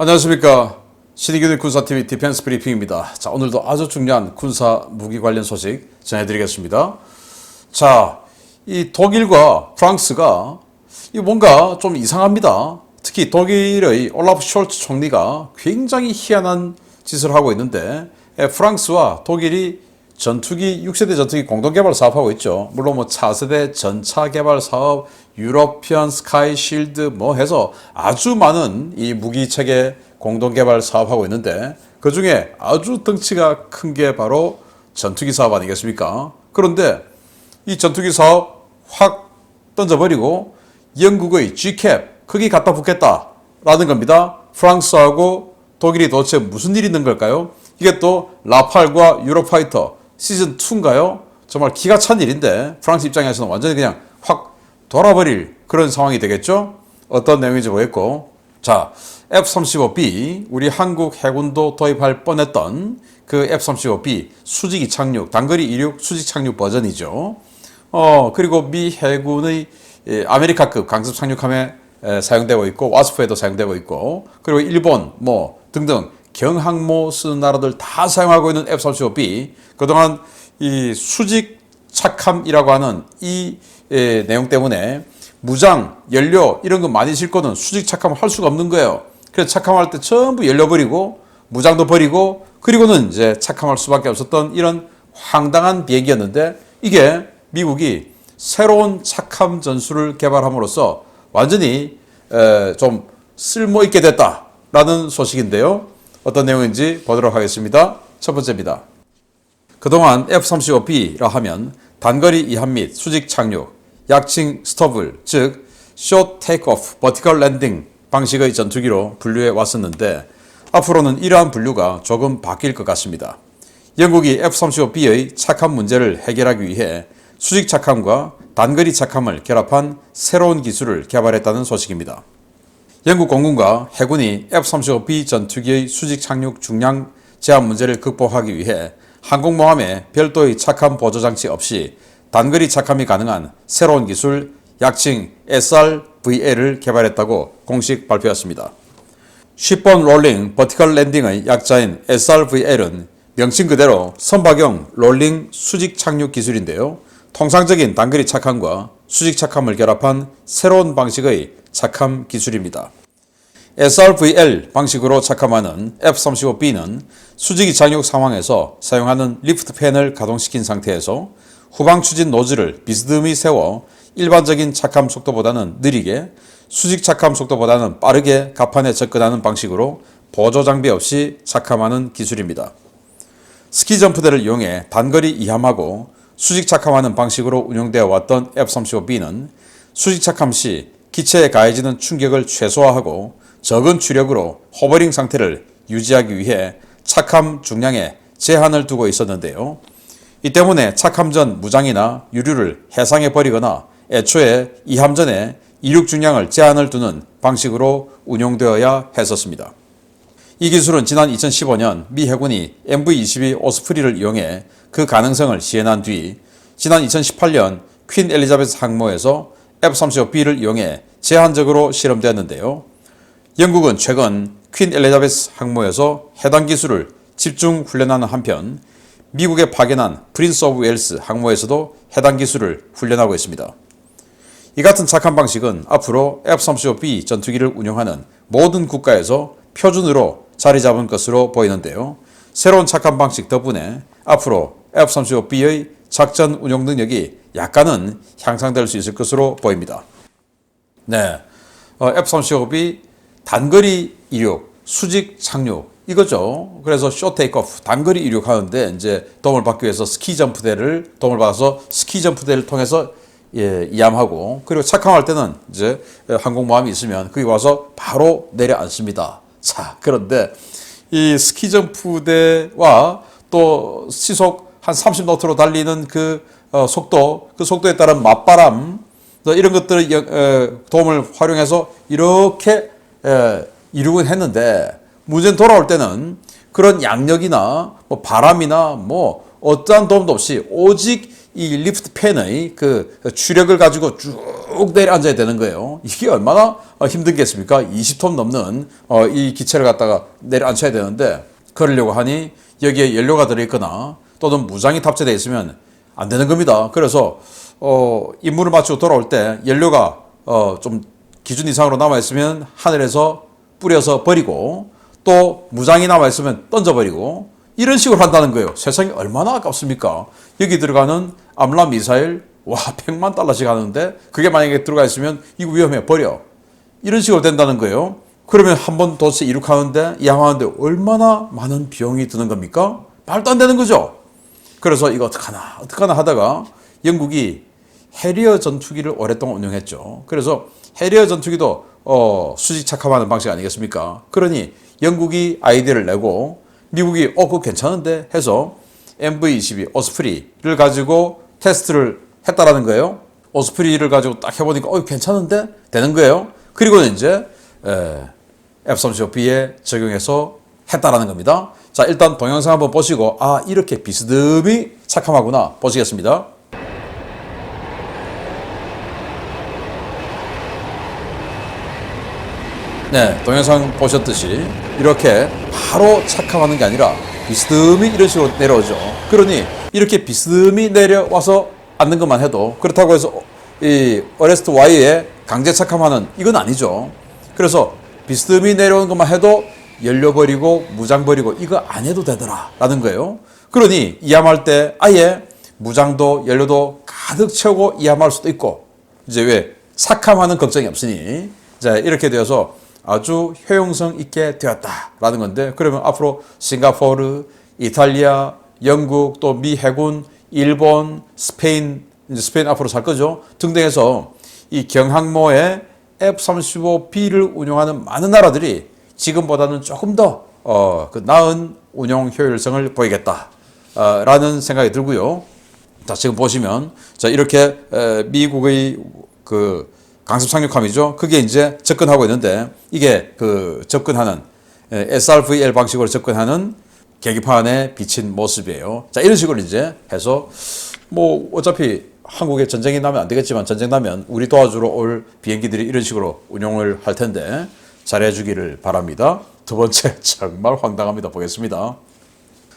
안녕하십니까. 신의균의 군사TV 디펜스 브리핑입니다. 자, 오늘도 아주 중요한 군사 무기 관련 소식 전해드리겠습니다. 자, 이 독일과 프랑스가 이 뭔가 좀 이상합니다. 특히 독일의 올라프 숄츠 총리가 굉장히 희한한 짓을 하고 있는데 에, 프랑스와 독일이 전투기 6세대 전투기 공동 개발 사업하고 있죠. 물론 뭐 차세대 전차 개발 사업, 유러피언 스카이 실드 뭐 해서 아주 많은 이 무기 체계 공동 개발 사업하고 있는데 그 중에 아주 덩치가 큰 게 바로 전투기 사업 아니겠습니까? 그런데 이 전투기 사업 확 던져버리고 영국의 G캡 거기 갖다 붙겠다라는 겁니다. 프랑스하고 독일이 도대체 무슨 일이 있는 걸까요? 이게 또 라팔과 유로파이터 시즌 2인가요? 정말 기가 찬 일인데 프랑스 입장에서는 완전히 그냥 확 돌아버릴 그런 상황이 되겠죠? 어떤 내용인지 보겠고 자 F-35B 우리 한국 해군도 도입할 뻔했던 그 F-35B 수직 이 착륙 단거리 이륙 수직 착륙 버전이죠. 어 그리고 미 해군의 예, 아메리카급 강습 착륙함에 에, 사용되고 있고 와스프에도 사용되고 있고 그리고 일본 뭐 등등 경항모 쓰는 나라들 다 사용하고 있는 F-35B 그동안 이 수직 착함이라고 하는 이 에, 내용 때문에 무장, 연료 이런 거 많이 싣고는 수직 착함을 할 수가 없는 거예요. 그래서 착함할 때 전부 연료 버리고 무장도 버리고 그리고는 이제 착함할 수밖에 없었던 이런 황당한 비행기였는데 이게 미국이 새로운 착함 전술을 개발함으로써 완전히 에, 좀 쓸모 있게 됐다라는 소식인데요. 어떤 내용인지 보도록 하겠습니다. 첫 번째입니다. 그동안 F-35B라 하면 단거리 이함 및 수직 착륙, 약칭 스토블, 즉 short take-off, 방식의 전투기로 분류해 왔었는데 앞으로는 이러한 분류가 조금 바뀔 것 같습니다. 영국이 F-35B의 착함 문제를 해결하기 위해 수직 착함과 단거리 착함을 결합한 새로운 기술을 개발했다는 소식입니다. 영국 공군과 해군이 F-35B 전투기의 수직 착륙 중량 제한 문제를 극복하기 위해 항공모함에 별도의 착함 보조 장치 없이 단거리 착함이 가능한 새로운 기술 약칭 SRVL을 개발했다고 공식 발표했습니다. 쉽본 롤링 버티컬 랜딩의 약자인 SRVL은 명칭 그대로 선박용 롤링 수직 착륙 기술인데요. 통상적인 단거리 착함과 수직 착함을 결합한 새로운 방식의 착함 기술입니다. SRVL 방식으로 착함하는 F-35B는 수직이 착륙 상황에서 사용하는 리프트 팬을 가동시킨 상태에서 후방 추진 노즐을 비스듬히 세워 일반적인 착함 속도보다는 느리게 수직 착함 속도보다는 빠르게 갑판에 접근하는 방식으로 보조 장비 없이 착함하는 기술입니다. 스키 점프대를 이용해 단거리 이함하고 수직 착함하는 방식으로 운영되어 왔던 F-35B는 수직 착함 시 기체에 가해지는 충격을 최소화하고 적은 추력으로 호버링 상태를 유지하기 위해 착함 중량에 제한을 두고 있었는데요. 이 때문에 착함 전 무장이나 유류를 해상에 버리거나 애초에 이함 전에 이륙 중량을 제한을 두는 방식으로 운용되어야 했었습니다. 이 기술은 지난 2015년 미 해군이 MV-22 오스프리를 이용해 그 가능성을 시연한 뒤 지난 2018년 퀸 엘리자베스 항모에서 F-35B를 이용해 제한적으로 실험되었는데요. 영국은 최근 퀸 엘리자베스 항모에서 해당 기술을 집중 훈련하는 한편 미국에 파견한 프린스 오브 웰스 항모에서도 해당 기술을 훈련하고 있습니다. 이 같은 착한 방식은 앞으로 F-35B 전투기를 운영하는 모든 국가에서 표준으로 자리 잡은 것으로 보이는데요. 새로운 착한 방식 덕분에 앞으로 F-35B의 작전 운용 능력이 약간은 향상될 수 있을 것으로 보입니다. 네, 어, F-35B 단거리 이륙, 수직 착륙 이거죠. 그래서 쇼 테이크오프 단거리 이륙하는데 이제 도움을 받기 위해서 스키 점프대를 도움을 받아서 스키 점프대를 통해서 예, 이함하고 그리고 착함할 때는 이제 항공모함이 있으면 거기 와서 바로 내려앉습니다. 자, 그런데 이 스키 점프대와 또 시속 한 30노트로 달리는 그 어, 속도, 그 속도에 따른 맞바람 또 이런 것들을 여- 에, 도움을 활용해서 이렇게 에, 이루곤 했는데 문제는 돌아올 때는 그런 양력이나 뭐 바람이나 뭐 어떠한 도움도 없이 오직 이 리프트 팬의 그 추력을 가지고 쭉쭉 내려앉아야 되는 거예요. 이게 얼마나 어, 힘든겠습니까? 20톤 넘는 어, 이 기체를 갖다가 내려앉혀야 되는데 그러려고 하니 여기에 연료가 들어있거나 또는 무장이 탑재되어 있으면 안 되는 겁니다. 그래서 어, 임무를 마치고 돌아올 때 연료가 어, 좀 기준 이상으로 남아 있으면 하늘에서 뿌려서 버리고 또 무장이 남아 있으면 던져 버리고 이런 식으로 한다는 거예요. 세상이 얼마나 아깝습니까? 여기 들어가는 암라 미사일 와 100만 달러씩 하는데 그게 만약에 들어가 있으면 이거 위험해 버려. 이런 식으로 된다는 거예요. 그러면 한 번 도대체 이륙하는데 이항하는데 얼마나 많은 비용이 드는 겁니까? 말도 안 되는 거죠. 그래서 이거 어떡하나 어떡하나 하다가 영국이 해리어 전투기를 오랫동안 운영했죠. 그래서 해리어 전투기도 어, 수직 착함하는 방식 아니겠습니까? 그러니 영국이 아이디어를 내고 미국이 어 그거 괜찮은데 해서 MV22 오스프리를 가지고 테스트를 했다라는 거예요. 오스프리를 가지고 딱 해보니까 어 괜찮은데 되는 거예요. 그리고는 이제 에, F-35B에 적용해서 했다라는 겁니다. 자 일단 동영상 한번 보시고 아 이렇게 비스듬히 착함하구나 보시겠습니다. 네, 동영상 보셨듯이 이렇게 바로 착함하는 게 아니라 비스듬히 이런 식으로 내려오죠. 그러니 이렇게 비스듬히 내려와서 앉는 것만 해도 그렇다고 해서 이 어레스트 Y에 강제 착함하는 이건 아니죠. 그래서 비스듬히 내려오는 것만 해도 연료 버리고 무장 버리고 이거 안 해도 되더라라는 거예요. 그러니 이함할 때 아예 무장도 연료도 가득 채우고 이함할 수도 있고 이제 왜 삭함하는 걱정이 없으니 자 이렇게 되어서 아주 효용성 있게 되었다라는 건데 그러면 앞으로 싱가포르, 이탈리아, 영국 또 미 해군, 일본, 스페인 스페인 앞으로 살 거죠 등등해서 이 경항모에 F-35B를 운용하는 많은 나라들이 지금보다는 조금 더 어, 그 나은 운용 효율성을 보이겠다라는 생각이 들고요. 자 지금 보시면 자 이렇게 에, 미국의 그 강습 상륙함이죠. 그게 이제 접근하고 있는데 이게 그 접근하는 에, SRVL 방식으로 접근하는 계기판에 비친 모습이에요. 자 이런 식으로 이제 해서 뭐 어차피 한국에 전쟁이 나면 안 되겠지만 전쟁 나면 우리 도와주러 올 비행기들이 이런 식으로 운용을 할 텐데 잘해 주기를 바랍니다. 두 번째 정말 황당합니다. 보겠습니다.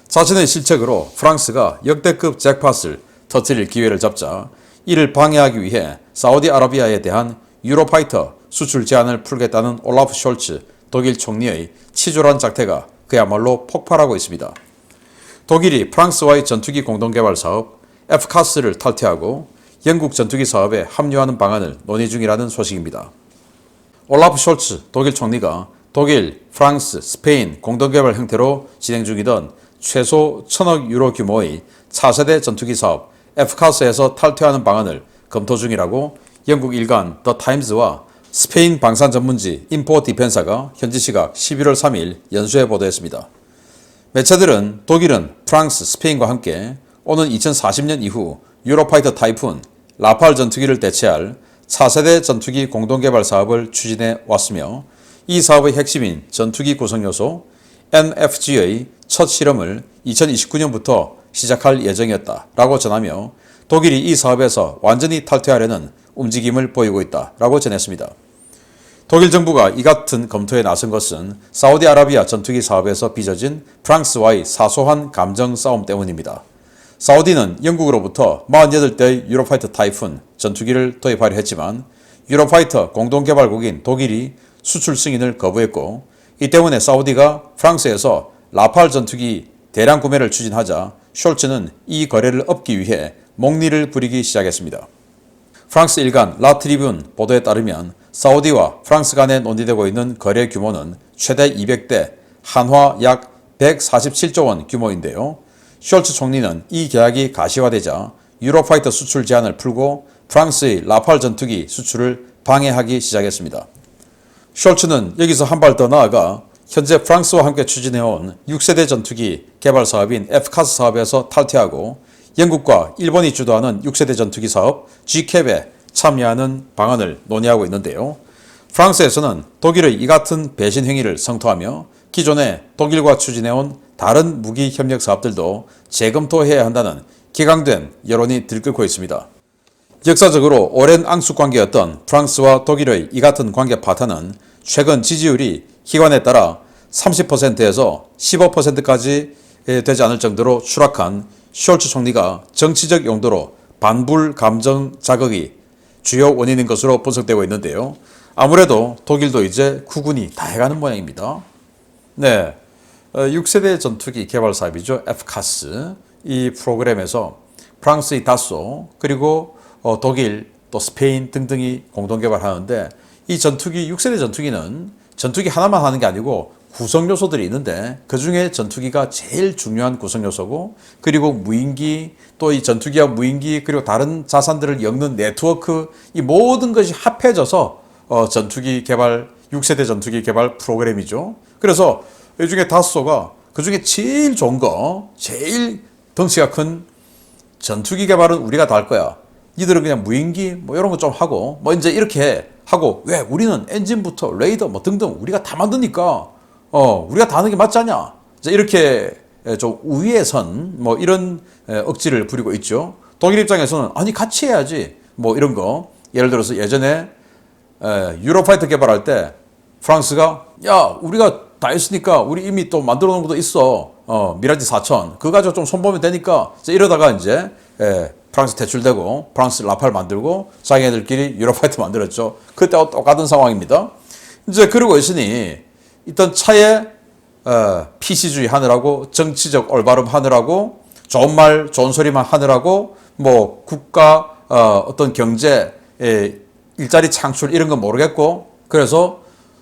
자신의 실책으로 프랑스가 역대급 잭팟을 터뜨릴 기회를 잡자 이를 방해하기 위해 사우디아라비아에 대한 유로파이터 수출 제한을 풀겠다는 올라프 숄츠 독일 총리의 치졸한 작태가 그야말로 폭발하고 있습니다. 독일이 프랑스와의 전투기 공동개발 사업 F카스를 탈퇴하고 영국 전투기 사업에 합류하는 방안을 논의 중이라는 소식입니다. 올라프 숄츠 독일 총리가 독일, 프랑스, 스페인 공동개발 형태로 진행 중이던 최소 천억 유로 규모의 차세대 전투기 사업 F카스에서 탈퇴하는 방안을 검토 중이라고 영국 일간 더 타임즈와 스페인 방산 전문지 인포 디펜사가 현지 시각 11월 3일 연수해 보도했습니다. 매체들은 독일은 프랑스, 스페인과 함께 오는 2040년 이후 유로파이터 타이푼, 라팔 전투기를 대체할 차세대 전투기 공동개발 사업을 추진해 왔으며 이 사업의 핵심인 전투기 구성 요소 NFG의 첫 실험을 2029년부터 시작할 예정이었다라고 전하며 독일이 이 사업에서 완전히 탈퇴하려는 움직임을 보이고 있다라고 전했습니다. 독일 정부가 이 같은 검토에 나선 것은 사우디아라비아 전투기 사업에서 빚어진 프랑스와의 사소한 감정 싸움 때문입니다. 사우디는 영국으로부터 48대의 유로파이터 타이푼 전투기를 도입하려 했지만 유로파이터 공동개발국인 독일이 수출 승인을 거부했고 이 때문에 사우디가 프랑스에서 라팔 전투기 대량 구매를 추진하자 숄츠는 이 거래를 업기 위해 목리를 부리기 시작했습니다. 프랑스 일간 라트리뷴 보도에 따르면 사우디와 프랑스 간에 논의되고 있는 거래 규모는 최대 200대 한화 약 147조 원 규모인데요. 숄츠 총리는 이 계약이 가시화되자 유로파이터 수출 제한을 풀고 프랑스의 라팔 전투기 수출을 방해하기 시작했습니다. 숄츠는 여기서 한 발 더 나아가 현재 프랑스와 함께 추진해온 6세대 전투기 개발 사업인 F카스 사업에서 탈퇴하고 영국과 일본이 주도하는 6세대 전투기 사업 G캡에 참여하는 방안을 논의하고 있는데요. 프랑스에서는 독일의 이 같은 배신 행위를 성토하며 기존에 독일과 추진해온 다른 무기 협력 사업들도 재검토해야 한다는 기강된 여론이 들끓고 있습니다. 역사적으로 오랜 앙숙 관계였던 프랑스와 독일의 이 같은 관계 파탄은 최근 지지율이 기관에 따라 30%에서 15%까지 되지 않을 정도로 추락한 숄츠 총리가 정치적 용도로 반불 감정 자극이 주요 원인인 것으로 분석되고 있는데요. 아무래도 독일도 이제 구군이 다 해가는 모양입니다. 네. 6세대 전투기 개발 사업이죠. FCAS. 이 프로그램에서 프랑스의 다소 그리고 어, 독일 또 스페인 등등이 공동 개발하는데 이 전투기 6세대 전투기는 전투기 하나만 하는 게 아니고 구성 요소들이 있는데 그 중에 전투기가 제일 중요한 구성 요소고 그리고 무인기 또 이 전투기와 무인기 그리고 다른 자산들을 엮는 네트워크 이 모든 것이 합해져서 어, 전투기 개발 6세대 전투기 개발 프로그램이죠. 그래서 이 중에 다소가 그 중에 제일 좋은 거 제일 덩치가 큰 전투기 개발은 우리가 다 할 거야. 니들은 그냥 무인기 뭐 이런 거 좀 하고 뭐 이제 이렇게 하고 왜 우리는 엔진부터 레이더 뭐 등등 우리가 다 만드니까 어 우리가 다 하는 게 맞지 않냐. 이렇게 좀 우위에선 뭐 이런 억지를 부리고 있죠. 독일 입장에서는 아니 같이 해야지. 뭐 이런 거. 예를 들어서 예전에 유로파이터 개발할 때 프랑스가 야 우리가 다 했으니까 우리 이미 또 만들어 놓은 것도 있어. 어 미라지 4000 그거 가지고 좀 손보면 되니까. 이제 이러다가 이제 에, 프랑스 퇴출되고 프랑스 라팔 만들고 자기네들끼리 유로파이터 만들었죠. 그때와 똑같은 상황입니다. 이제 그러고 있으니 일단 차에 어, PC주의 하느라고 정치적 올바름 하느라고 좋은 말 좋은 소리만 하느라고 뭐 국가 어, 어떤 경제 에, 일자리 창출 이런 건 모르겠고 그래서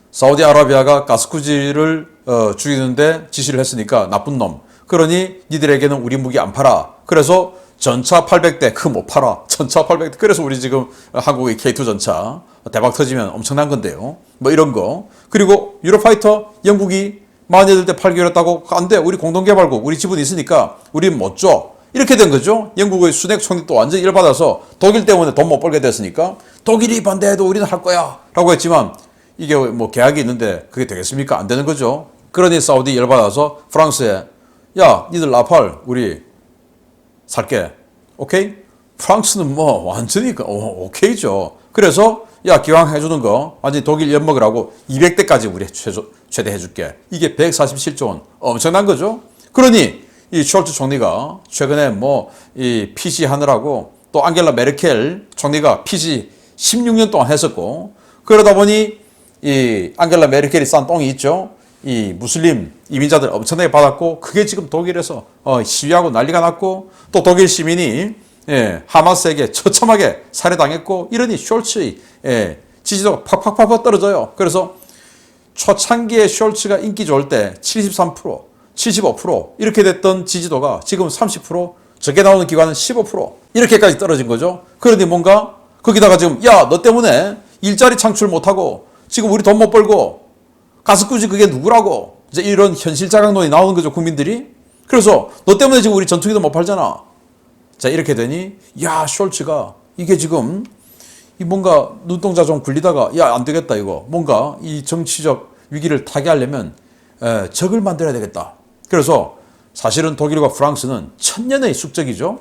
사우디아라비아가 가스쿠지를 어, 죽이는데 지시를 했으니까 나쁜 놈. 그러니 니들에게는 우리 무기 안 팔아. 그래서 전차 800대 그 못 팔아. 전차 800대. 그래서 우리 지금 한국의 K2 전차 대박 터지면 엄청난 건데요. 뭐 이런 거. 그리고 유로파이터 영국이 마흔여덟 대 팔기로 했다고 안 돼. 우리 공동개발국 우리 지분이 있으니까 우리 못 줘. 이렇게 된 거죠. 영국의 순핵 총리 또 완전히 열받아서 독일 때문에 돈 못 벌게 됐으니까 독일이 반대해도 우리는 할 거야. 라고 했지만 이게 뭐 계약이 있는데 그게 되겠습니까? 안 되는 거죠. 그러니 사우디 열받아서 프랑스에 야, 니들 라팔 우리 살게. 오케이? 프랑스는 뭐 완전히 그, 어, 오케이죠. 그래서 야, 기왕 해주는 거 완전히 독일 엿먹으라고 200대까지 우리 최소, 최대 해줄게. 이게 147조 원. 엄청난 거죠. 그러니 이 숄츠 총리가 최근에 뭐이 PC 하느라고 또 안겔라 메르켈 총리가 PC 16년 동안 했었고 그러다 보니 이 안겔라 메르켈이 싼 똥이 있죠. 이 무슬림 이민자들 엄청나게 받았고 그게 지금 독일에서 어, 시위하고 난리가 났고 또 독일 시민이 예, 하마스에게 처참하게 살해당했고 이러니 숄츠의 예, 지지도가 팍팍팍팍 떨어져요. 그래서 초창기에 숄츠가 인기 좋을 때 73%, 75% 이렇게 됐던 지지도가 지금 30% 적게 나오는 기관은 15% 이렇게까지 떨어진 거죠. 그러니 뭔가 거기다가 지금 야 너 때문에 일자리 창출 못하고 지금 우리 돈 못 벌고 가스꾸지 그게 누구라고 이제 이런 현실 자각론이 나오는 거죠 국민들이 그래서 너 때문에 지금 우리 전투기도 못 팔잖아 자 이렇게 되니 야 숄츠가 이게 지금 이 뭔가 눈동자 좀 굴리다가 야 안 되겠다 이거. 뭔가 이 정치적 위기를 타개하려면 에, 적을 만들어야 되겠다. 그래서 사실은 독일과 프랑스는 천년의 숙적이죠.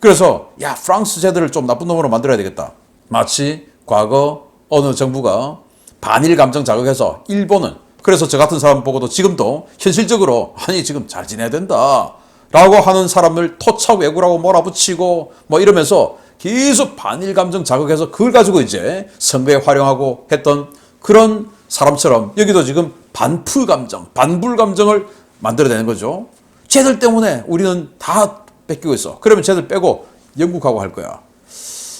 그래서 야 프랑스 제들을 좀 나쁜 놈으로 만들어야 되겠다. 마치 과거 어느 정부가 반일 감정 자극해서 일본은 그래서 저 같은 사람 보고도 지금도 현실적으로 아니 지금 잘 지내야 된다 라고 하는 사람을 토착 왜구라고 몰아붙이고 뭐 이러면서 계속 반일 감정 자극해서 그걸 가지고 이제 선거에 활용하고 했던 그런 사람처럼 여기도 지금 반프 감정, 반불 감정을 만들어내는 거죠. 쟤들 때문에 우리는 다 뺏기고 있어. 그러면 쟤들 빼고 영국하고 할 거야.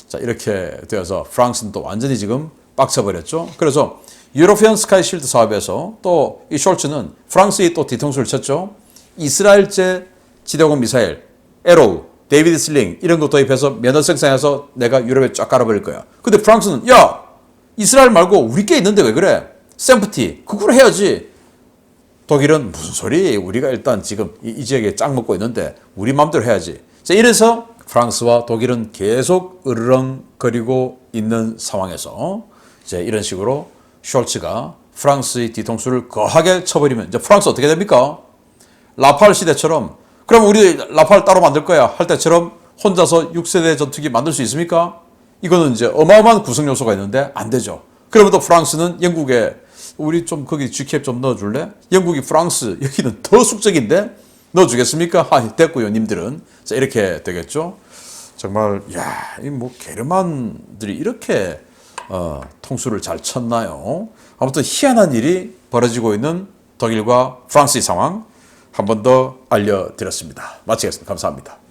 자, 이렇게 되어서 프랑스는 또 완전히 지금 빡쳐버렸죠. 그래서 유로피언 스카이 실드 사업에서 또 이 숄츠는 프랑스의 또 뒤통수를 쳤죠. 이스라엘제 지대공 미사일, 에로우, 데이비드 슬링 이런 거 도입해서 면허 생산해서 내가 유럽에 쫙 깔아버릴 거야. 근데 프랑스는 야 이스라엘 말고 우리 게 있는데 왜 그래? 샘프티 그걸 해야지. 독일은 무슨 소리? 우리가 일단 지금 이, 이 지역에 짱 먹고 있는데 우리 마음대로 해야지. 자 이래서 프랑스와 독일은 계속 으르렁거리고 있는 상황에서 이제 이런 식으로 숄츠가 프랑스의 뒤통수를 거하게 쳐버리면 이제 프랑스 어떻게 됩니까? 라팔 시대처럼 그럼 우리 라팔 따로 만들 거야 할 때처럼 혼자서 6세대 전투기 만들 수 있습니까? 이거는 이제 어마어마한 구성 요소가 있는데 안 되죠. 그러면도 프랑스는 영국에 우리 좀 거기 G캡 좀 넣어줄래? 영국이 프랑스 여기는 더 숙적인데 넣어주겠습니까? 아 됐고요, 님들은 자 이렇게 되겠죠. 정말 야이뭐 게르만들이 이렇게 어, 통수를 잘 쳤나요? 아무튼 희한한 일이 벌어지고 있는 독일과 프랑스의 상황 한 번 더 알려드렸습니다. 마치겠습니다. 감사합니다.